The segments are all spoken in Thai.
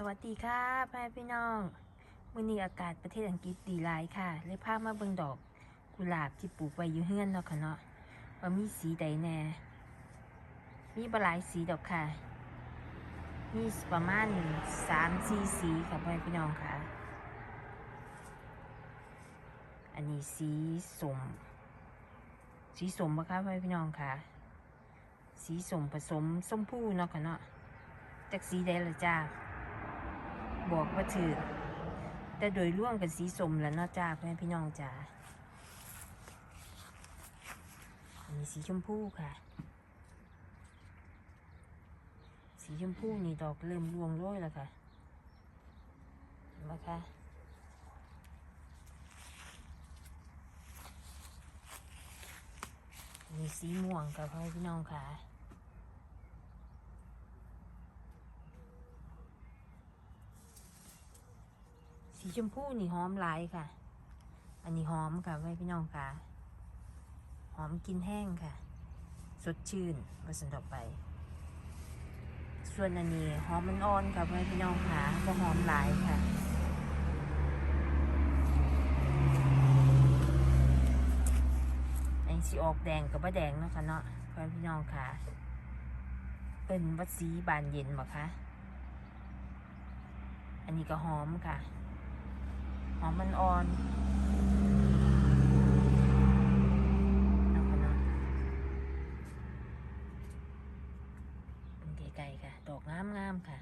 สวัสดีค่ะพ่อแม่พี่น้องวันนี้อากาศประเทศอังกฤษดีหลายค่ะเลยพามาเบิ่งดอกกุหลาบที่ปลูกไว้อยู่เฮือนเนาะค่ะเนาะว่ามีสีใดแน่ มีบหลายสีดอกค่ะ มีประมาณสามสี่สีค่ะพ่อแม่พี่น้องค่ะ อันนี้สีสมสีสมปะคะพ่อแม่พี่น้องค่ะ สีสมผสมส้มผู้เนาะค่ะเนาะจากสีใดละจ้า บอกว่าถือแต่โดยร่วมกับสีสมแล้วเนาะจ้าพ่อแม่พี่น้องจ้าอันนี้สีชมพูค่ะ สีชมพูนี่ดอกเริ่มร่วงโรยแล้วค่ะนไหมคะมีสีม่วงกับพ่อพี่น้องค่ะ สีชมพูนี่หอมหลายค่ะ อันนี้หอมค่ะไว้พี่น้องค่ะ หอมกินแห้งค่ะ สดชื่นวัสันต่อไป ส่วนอันนี้หอมมันอ่อนค่ะไว้พี่น้องค่ะบ่หอมหลายค่ะอันนี้สีออกแดงกับบ่แดงเนาะค่ะเนาะไว้พี่น้องค่ะ เป็นวัดสีบานเย็นบ่คะอันนี้ก็หอมค่ะ หอมมันอ่อนเอาค่ะเนะเป็นไกลๆค่ะ ดอกงามๆค่ะ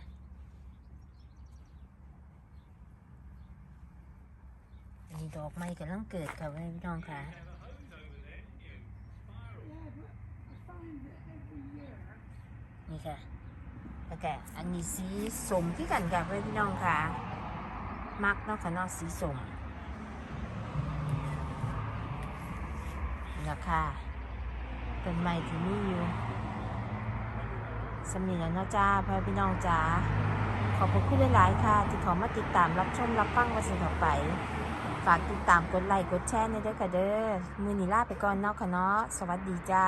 อันนี้ดอกไม้กำลังเกิดค่ะพี่น้องค่ะนี่ค่ะแล้วก็อันนี้สีสมที่กันกับพี่น้องค่ะ มักเนาะค่ะเนาะสีส้มราคาต้นไม้ที่มีอยู่สำนีแล้วนะจ้าพ่อพี่น้องจ้าขอบคุณหลายๆค่ะ ที่ขามาติดตามรับชมรับฟังวันสิ่งต่อไป ฝากติดตามกดไลค์กดแชร์ในเด้อค่ะเด้อมือนีลาไปก่อนเนาะค่ะเนาะสวัสดีจ้า